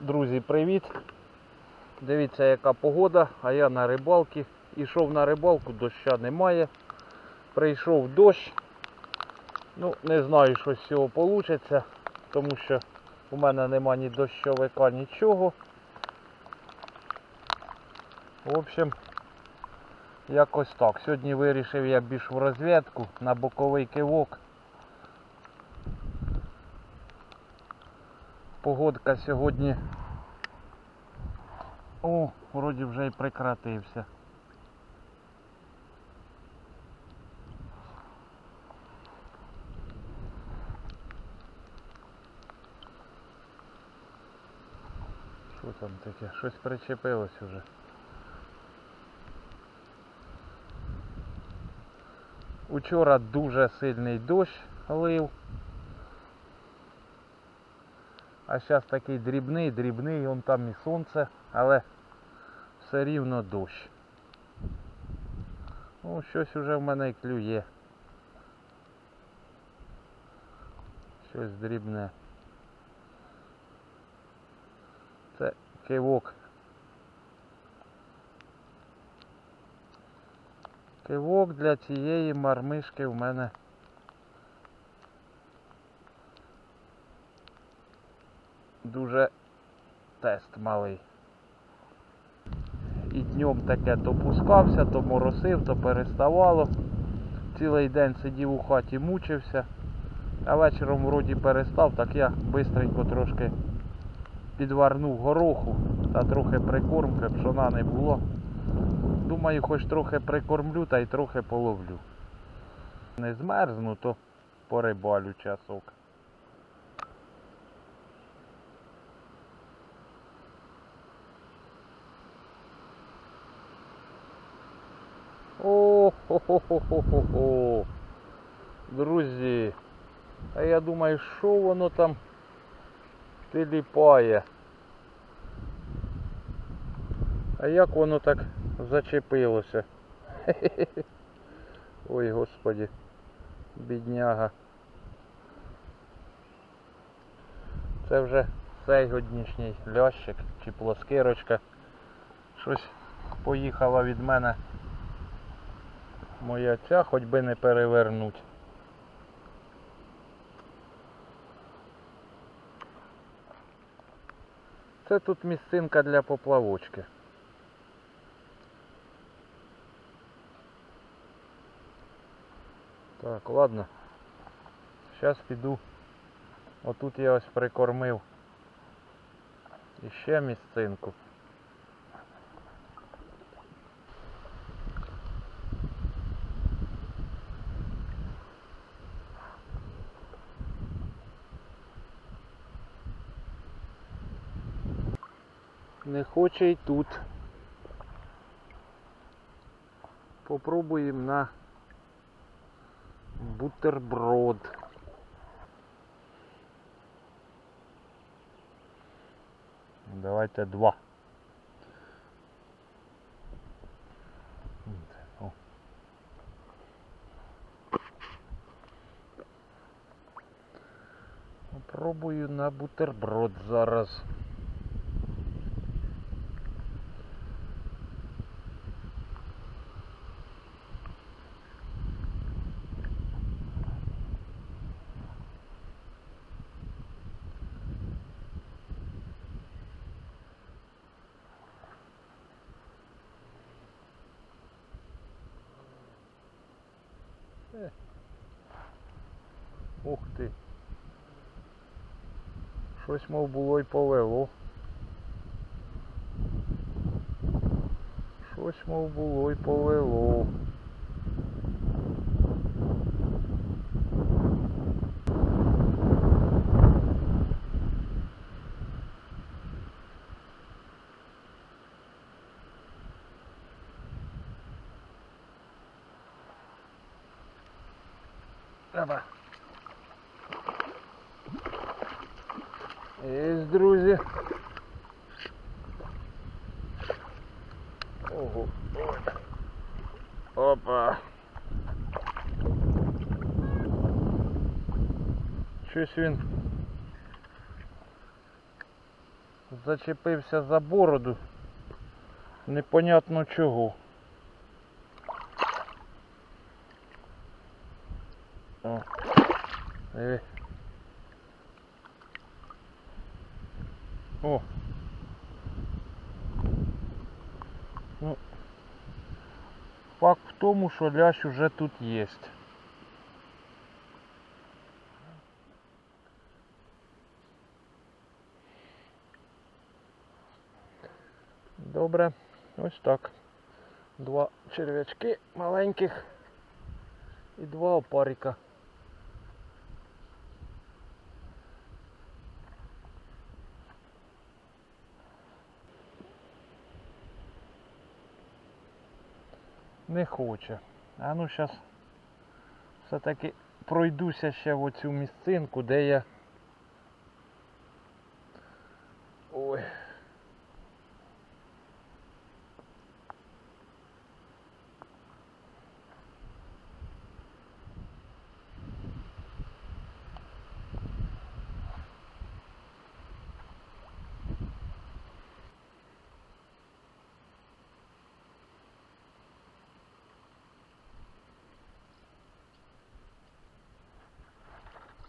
Друзі, привіт! Дивіться, яка погода, а я на рибалці. Ішов на рибалку, доща немає. Прийшов дощ. Ну, не знаю, що з цього вийде, тому що у мене нема ні дощовика, нічого. В общем, якось так. Сьогодні вирішив я більш в розвідку на боковий кивок. Погодка сьогодні. О, вроді вже і прекратився. Що там таке? Щось причепилось уже. Учора дуже сильний дощ лив. А зараз такий дрібний, дрібний, вон там і сонце, але все рівно дощ. Ну, щось уже в мене і клює. Щось дрібне. Це кивок. Кивок для цієї мармишки в мене дуже тест малий. І днем таке то пускався, то моросив, то переставало. Цілий день сидів у хаті, мучився, а вечором вроді перестав, так я бистренько трошки підварнув гороху та трохи прикормки, пшона не було. Думаю, хоч трохи прикормлю та й трохи половлю. Не змерзну, то порибалю часок. О, хо хо хо хо хо Друзі, а я думаю, що воно там тиліпає. А як воно так зачепилося? Хе-хе-хе. Ой, господі, бідняга. Це вже сьогоднішній лящик чи плоскирочка. Щось поїхала від мене моя ця, хоч би не перевернуть. Це тут місцинка для поплавочки. Так, ладно. Зараз піду. Отут я ось прикормив. Ще місцинку. Не хоче й тут. Попробуємо на бутерброд. Давайте два. О. Попробую на бутерброд зараз. Ух ти. Щось мов було й повело. Щось мов було й повело. Треба. Есть, друзі. Ого. Опа. Щось він зачепився за бороду. Непонятно чого. О, диви. О. Ну, факт в тому, що лящ уже тут є. Добре, ось так. Два черв'ячки маленьких і два опарика. Не хоче. А ну зараз все-таки пройдуся ще в оцю місцинку, де я.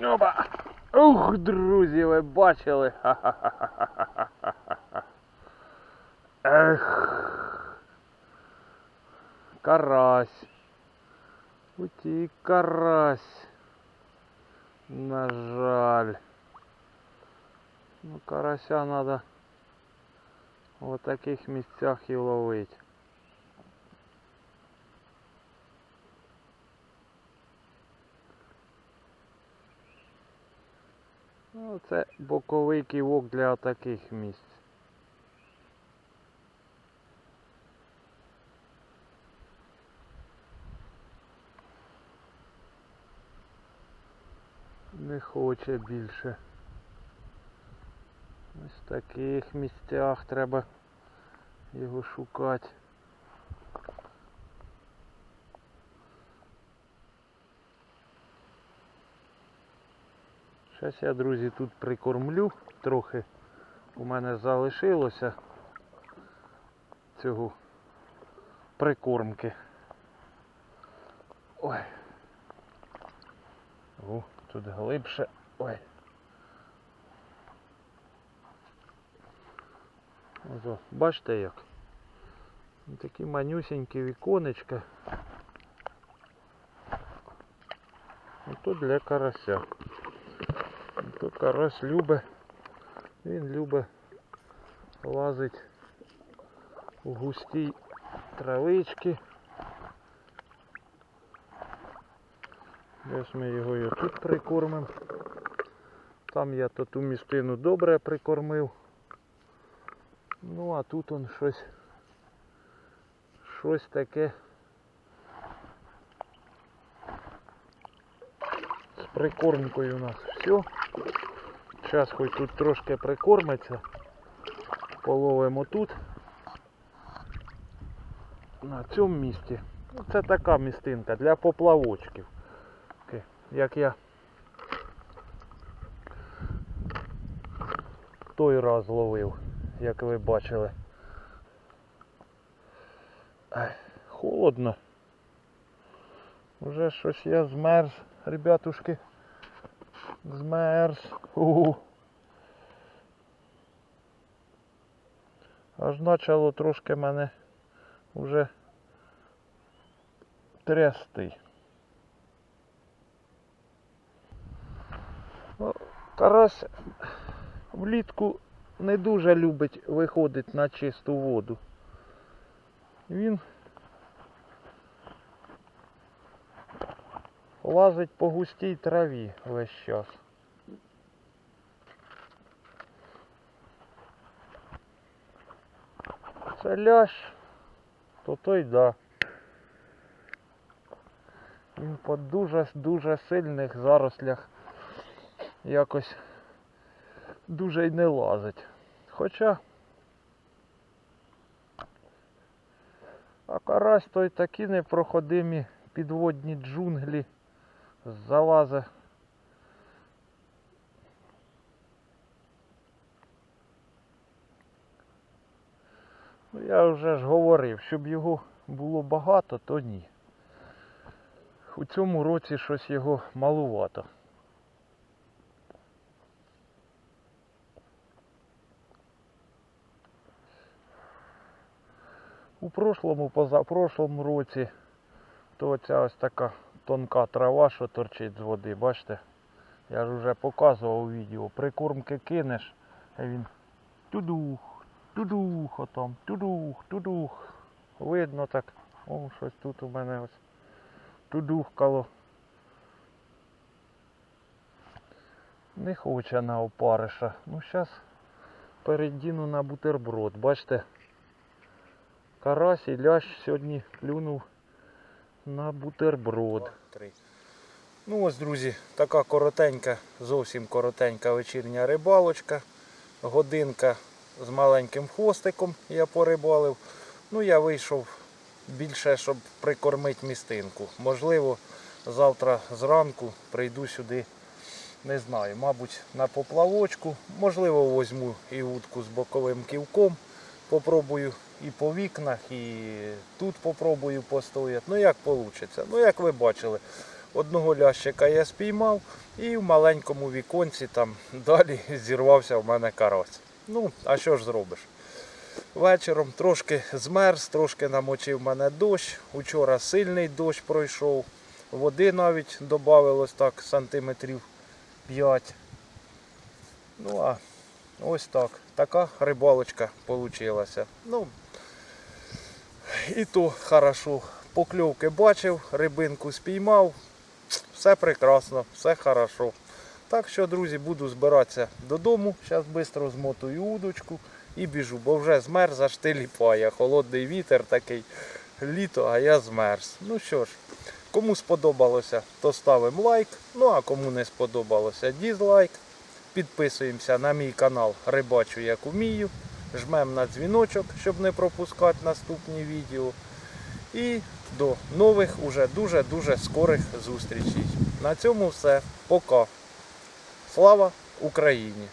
Опа! Ух, друзі, ви бачили? Ха-ха-ха-ха-ха-ха-ха. Ех. Карась. Утік карась. На жаль. Ну, карася надо в таких місцях і ловить. Ну, це боковий ківок для таких місць. Не хоче більше. Ось в таких місцях треба його шукати. Зараз я, друзі, тут прикормлю трохи. У мене залишилося цього прикормки. Ой. О, тут глибше. Ой. Ось, бачите як? Такі манюсенькі віконечка. Ото для карася. То карась любить, він любить лазить у густій травички. Десь ми його і тут прикормимо. Там я то ту містину добре прикормив. Ну а тут он щось щось таке з прикормкою у нас все. Зараз хоч тут трошки прикормиться. Половимо тут. На цьому місці. Ну, Це така містинка для поплавочків. Як я той раз ловив, як ви бачили. Холодно. Уже щось я змерз, ребятушки. Змерз. У. Аж почало трошки мене вже трясти. Ну, Карась влітку не дуже любить виходити на чисту воду. Він лазить по густій траві весь час. Це лящ, то той да. Він по дуже-дуже сильних зарослях якось дуже й не лазить. Хоча а карась той такі непроходимі підводні джунглі залазе. Ну, Я вже ж говорив, щоб його було багато, то ні. У цьому році щось його малувато. У прошлому, позапрошлому році, то оця ось така тонка трава, що торчить з води, бачите? Я ж вже показував у відео. Прикормки кинеш, а він тудух, тудух отам, тудух, тудух. Видно так. О, щось тут у мене ось тудухкало. Не хоче на опариша. Ну зараз передіну на бутерброд. Бачите? Карась і лящ сьогодні клюнув на бутерброд. Ну ось, друзі, така коротенька, зовсім коротенька вечірня рибалочка. Годинка з маленьким хвостиком я порибалив. Ну, я вийшов більше, щоб прикормити містинку. Можливо, завтра зранку прийду сюди, не знаю, мабуть, на поплавочку. Можливо, візьму і утку з боковим ківком. Попробую і по вікнах, і тут попробую постояти. Ну як вийде. Ну, як ви бачили, одного лящика я спіймав і в маленькому віконці там далі зірвався в мене карась. Ну, а що ж зробиш? Вечором трошки змерз, трошки намочив мене дощ. Учора сильний дощ пройшов. Води навіть додавилось так сантиметрів 5. Ну а ось так. Така рибалочка получилася. Ну, і то хорошо. Покльовки бачив, рибинку спіймав. Все прекрасно, все хорошо. Так що, друзі, буду збиратися додому. Зараз швидко змотую удочку і біжу, бо вже змерз, аж ти ліпає. Холодний вітер такий літо, а я змерз. Ну що ж, кому сподобалося, то ставимо лайк. Ну а кому не сподобалося, дізлайк. Підписуємося на мій канал Рибачу як умію. Жмемо на дзвіночок, щоб не пропускати наступні відео. І до нових уже дуже-дуже скорих зустрічей. На цьому все. Пока. Слава Україні!